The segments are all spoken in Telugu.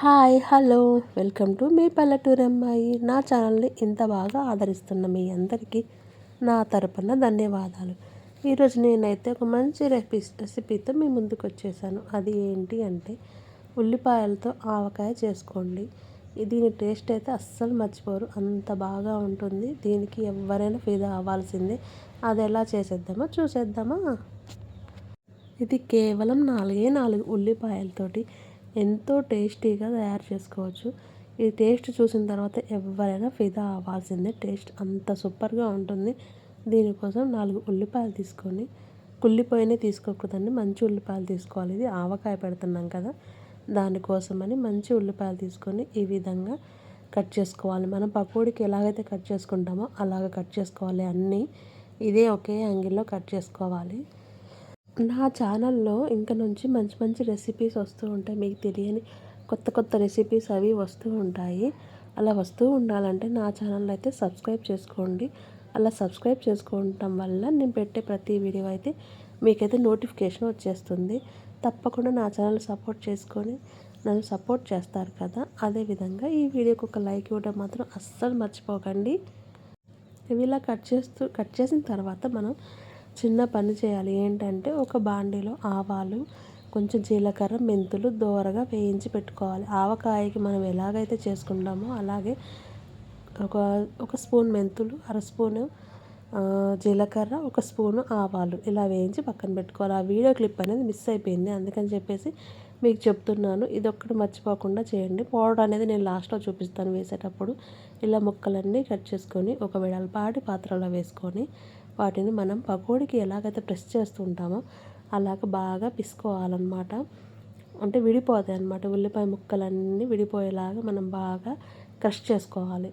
Hi hello. వెల్కమ్ టు మీ పల్లెటూరు అమ్మాయి. నా ఛానల్ని ఇంత బాగా ఆదరిస్తున్న మీ అందరికీ నా తరపున ధన్యవాదాలు. ఈరోజు నేనైతే ఒక మంచి రెసిపీ రెసిపీతో మీ ముందుకు వచ్చేసాను. అది ఏంటి అంటే ఉల్లిపాయలతో ఆవకాయ చేసుకోండి. దీని టేస్ట్ అయితే అస్సలు మర్చిపోరు. అంత బాగా ఉంటుంది. దీనికి ఎవరైనా ఫిదా అవ్వాల్సిందే. అది ఎలా చేసేద్దామో చూసేద్దామా? ఇది కేవలం నాలుగే నాలుగు ఉల్లిపాయలతోటి ఎంతో టేస్టీగా తయారు చేసుకోవచ్చు. ఈ టేస్ట్ చూసిన తర్వాత ఎవరైనా ఫిదా అవ్వాల్సిందే. టేస్ట్ అంత సూపర్గా ఉంటుంది. దీనికోసం నాలుగు ఉల్లిపాయలు తీసుకొని కుళ్ళిపోయినవి తీసుకోకూడదండి. మంచి ఉల్లిపాయలు తీసుకోవాలి. ఇది ఆవకాయ పెడుతున్నాం కదా దానికోసమని మంచి ఉల్లిపాయలు తీసుకొని ఈ విధంగా కట్ చేసుకోవాలి. మనం పకోడీకి ఎలాగైతే కట్ చేసుకుంటామో అలాగ కట్ చేసుకోవాలి అన్నీ. ఇదే ఒకే యాంగిల్లో కట్ చేసుకోవాలి. నా ఛానల్లో ఇంక నుంచి మంచి మంచి రెసిపీస్ వస్తూ ఉంటాయి. మీకు తెలియని కొత్త కొత్త రెసిపీస్ అవి వస్తూ ఉంటాయి. అలా వస్తూ ఉండాలంటే నా ఛానల్ అయితే సబ్స్క్రైబ్ చేసుకోండి. అలా సబ్స్క్రైబ్ చేసుకోవటం వల్ల నేను పెట్టే ప్రతి వీడియో అయితే మీకైతే నోటిఫికేషన్ వచ్చేస్తుంది. తప్పకుండా నా ఛానల్ సపోర్ట్ చేసుకొని నన్ను సపోర్ట్ చేస్తారు కదా. అదేవిధంగా ఈ వీడియోకి ఒక లైక్ ఇవ్వడం మాత్రం అస్సలు మర్చిపోకండి. ఇవి ఇలా కట్ చేస్తూ కట్ చేసిన తర్వాత మనం చిన్న పని చేయాలి. ఏంటంటే ఒక బాండీలో ఆవాలు కొంచెం జీలకర్ర మెంతులు దోరగా వేయించి పెట్టుకోవాలి. ఆవకాయకి మనం ఎలాగైతే చేసుకుంటామో అలాగే ఒక ఒక స్పూన్ మెంతులు అర స్పూను జీలకర్ర ఒక స్పూను ఆవాలు ఇలా వేయించి పక్కన పెట్టుకోవాలి. ఆ వీడియో క్లిప్ అనేది మిస్ అయిపోయింది. అందుకని చెప్పేసి మీకు చెప్తున్నాను. ఇది ఒక్కటి మర్చిపోకుండా చేయండి. పౌడర్ అనేది నేను లాస్ట్లో చూపిస్తాను వేసేటప్పుడు. ఇలా ముక్కలన్నీ కట్ చేసుకొని ఒక వెడల్పాటి పాత్రలో వేసుకొని వాటిని మనం పకోడీకి ఎలాగైతే ప్రెస్ చేస్తూ ఉంటామో అలాగ బాగా పిసుకోవాలన్నమాట. అంటే విడిపోతాయి అన్నమాట ఉల్లిపాయ ముక్కలన్నీ విడిపోయేలాగా మనం బాగా క్రష్ చేసుకోవాలి.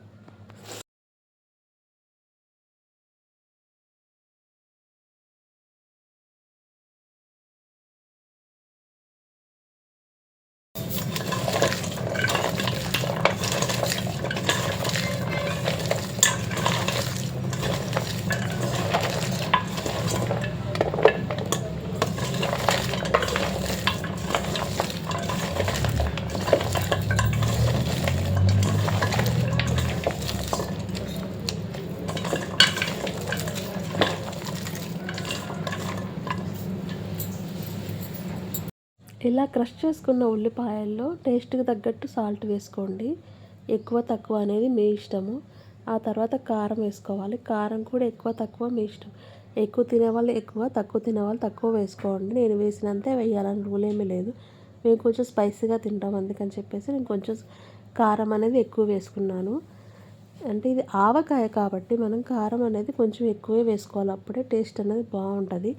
ఇలా క్రష్ చేసుకున్న ఉల్లిపాయల్లో టేస్ట్కి తగ్గట్టు సాల్ట్ వేసుకోండి. ఎక్కువ తక్కువ అనేది మీ ఇష్టము. ఆ తర్వాత కారం వేసుకోవాలి. కారం కూడా ఎక్కువ తక్కువ మీ ఇష్టం. ఎక్కువ తినేవాళ్ళు ఎక్కువ తక్కువ తినేవాళ్ళు తక్కువ వేసుకోండి. నేను వేసినంతే వేయాలని రూల్ ఏమీ లేదు. మేము కొంచెం స్పైసీగా తింటాం అందుకని చెప్పేసి నేను కొంచెం కారం అనేది ఎక్కువ వేసుకున్నాను. అంటే ఇది ఆవకాయ కాబట్టి మనం కారం అనేది కొంచెం ఎక్కువే వేసుకోవాలి. అప్పుడే టేస్ట్ అనేది బాగుంటుంది.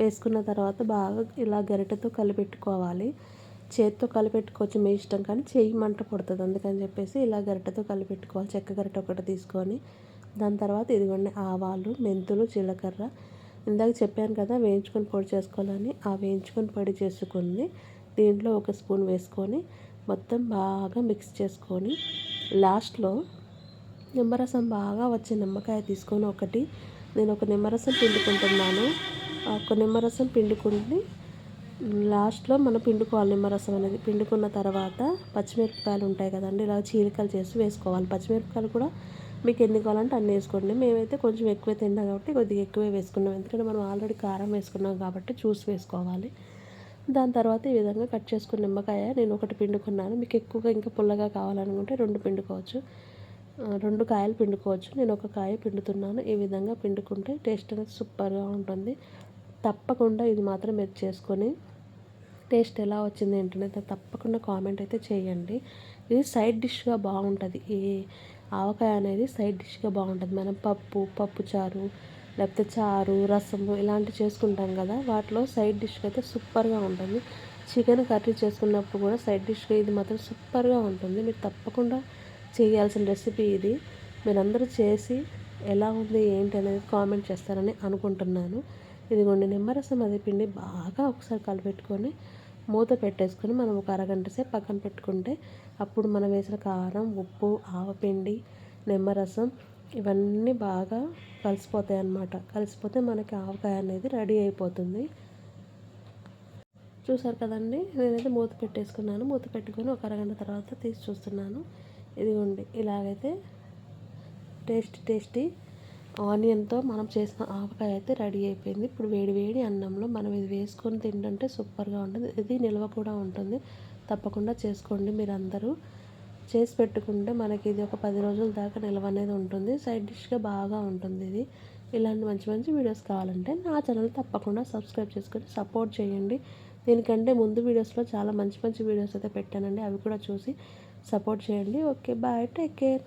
వేసుకున్న తర్వాత బాగా ఇలా గరిటెతో కలిపెట్టుకోవాలి. చేతితో కలిపెట్టుకోవచ్చు మీ ఇష్టం కానీ చేయి మంట పడుతుంది. అందుకని చెప్పేసి ఇలా గరిటెతో కలిపెట్టుకోవాలి. చెక్క గరిటె ఒకటి తీసుకొని దాని తర్వాత ఇదిగోండి ఆవాలు మెంతులు జీలకర్ర. ఇందాక చెప్పాను కదా వేయించుకొని పొడి చేసుకోవాలని. ఆ వేయించుకొని పొడి చేసుకుంది దీంట్లో ఒక స్పూన్ వేసుకొని మొత్తం బాగా మిక్స్ చేసుకొని లాస్ట్లో నిమ్మరసం బాగా వచ్చే నిమ్మకాయ తీసుకొని ఒకటి. నేను ఒక నిమ్మరసం పిండుకుంటున్నాను. ఒక నిమ్మరసం పిండుకుని లాస్ట్లో మనం పిండుకోవాలి నిమ్మరసం అనేది. పిండుకున్న తర్వాత పచ్చిమిరపకాయలు ఉంటాయి కదండి ఇలా చీలికలు చేసి వేసుకోవాలి. పచ్చిమిరపకాయలు కూడా మీకు ఎన్ని కావాలంటే అన్నీ వేసుకోండి. మేమైతే కొంచెం ఎక్కువ తిన్నాం కాబట్టి కొద్దిగా ఎక్కువే వేసుకున్నాం. ఎందుకంటే మనం ఆల్రెడీ కారం వేసుకున్నాం కాబట్టి చూసి వేసుకోవాలి. దాని తర్వాత ఈ విధంగా కట్ చేసుకున్న నిమ్మకాయ నేను ఒకటి పిండుకున్నాను. మీకు ఎక్కువగా ఇంకా పుల్లగా కావాలనుకుంటే రెండు పిండుకోవచ్చు. రెండు కాయలు పిండుకోవచ్చు. నేను ఒక కాయ పిండుతున్నాను. ఈ విధంగా పిండుకుంటే టేస్ట్ అనేది సూపర్గా ఉంటుంది. తప్పకుండా ఇది మాత్రం మీరు చేసుకొని టేస్ట్ ఎలా వచ్చింది ఏంటనేది తప్పకుండా కామెంట్ అయితే చేయండి. ఇది సైడ్ డిష్గా బాగుంటుంది. ఈ ఆవకాయ అనేది సైడ్ డిష్గా బాగుంటుంది. మనం పప్పు పప్పు చారు లేకపోతే చారు రసము ఇలాంటివి చేసుకుంటాం కదా వాటిలో సైడ్ డిష్గా అయితే సూపర్గా ఉంటుంది. చికెన్ కర్రీ చేసుకున్నప్పుడు కూడా సైడ్ డిష్గా ఇది మాత్రం సూపర్గా ఉంటుంది. మీరు తప్పకుండా చేయాల్సిన రెసిపీ ఇది. మీరందరూ చేసి ఎలా ఉంది ఏంటి అనేది కామెంట్ చేస్తారని అనుకుంటున్నాను. ఇదిగోండి నిమ్మరసం అది పిండి బాగా ఒకసారి కలిపెట్టుకొని మూత పెట్టేసుకొని మనం ఒక అరగంట సేపు పక్కన పెట్టుకుంటే అప్పుడు మనం వేసిన కారం ఉప్పు ఆవపిండి నిమ్మరసం ఇవన్నీ బాగా కలిసిపోతాయి అన్నమాట. కలిసిపోతే మనకి ఆవకాయ అనేది రెడీ అయిపోతుంది. చూసారు కదండి? నేనైతే మూత పెట్టేసుకున్నాను. మూత పెట్టుకొని ఒక అరగంట తర్వాత తీసి చూస్తున్నాను. ఇదిగోండి ఇలాగైతే టేస్టీ టేస్టీ ఆనియన్తో మనం చేసిన ఆవకాయ అయితే రెడీ అయిపోయింది. ఇప్పుడు వేడి వేడి అన్నంలో మనం ఇది వేసుకొని తింటుంటే సూపర్గా ఉంటుంది. ఇది నిల్వ కూడా ఉంటుంది. తప్పకుండా చేసుకోండి మీరు అందరూ చేసి పెట్టుకుంటే మనకి ఇది ఒక పది రోజుల దాకా నిల్వ అనేది ఉంటుంది. సైడ్ డిష్గా బాగా ఉంటుంది ఇది. ఇలాంటి మంచి మంచి వీడియోస్ కావాలంటే నా ఛానల్ తప్పకుండా సబ్స్క్రైబ్ చేసుకొని సపోర్ట్ చేయండి. దీనికంటే ముందు వీడియోస్లో చాలా మంచి మంచి వీడియోస్ అయితే పెట్టానండి. అవి కూడా చూసి సపోర్ట్ చేయండి. Okay bye take care.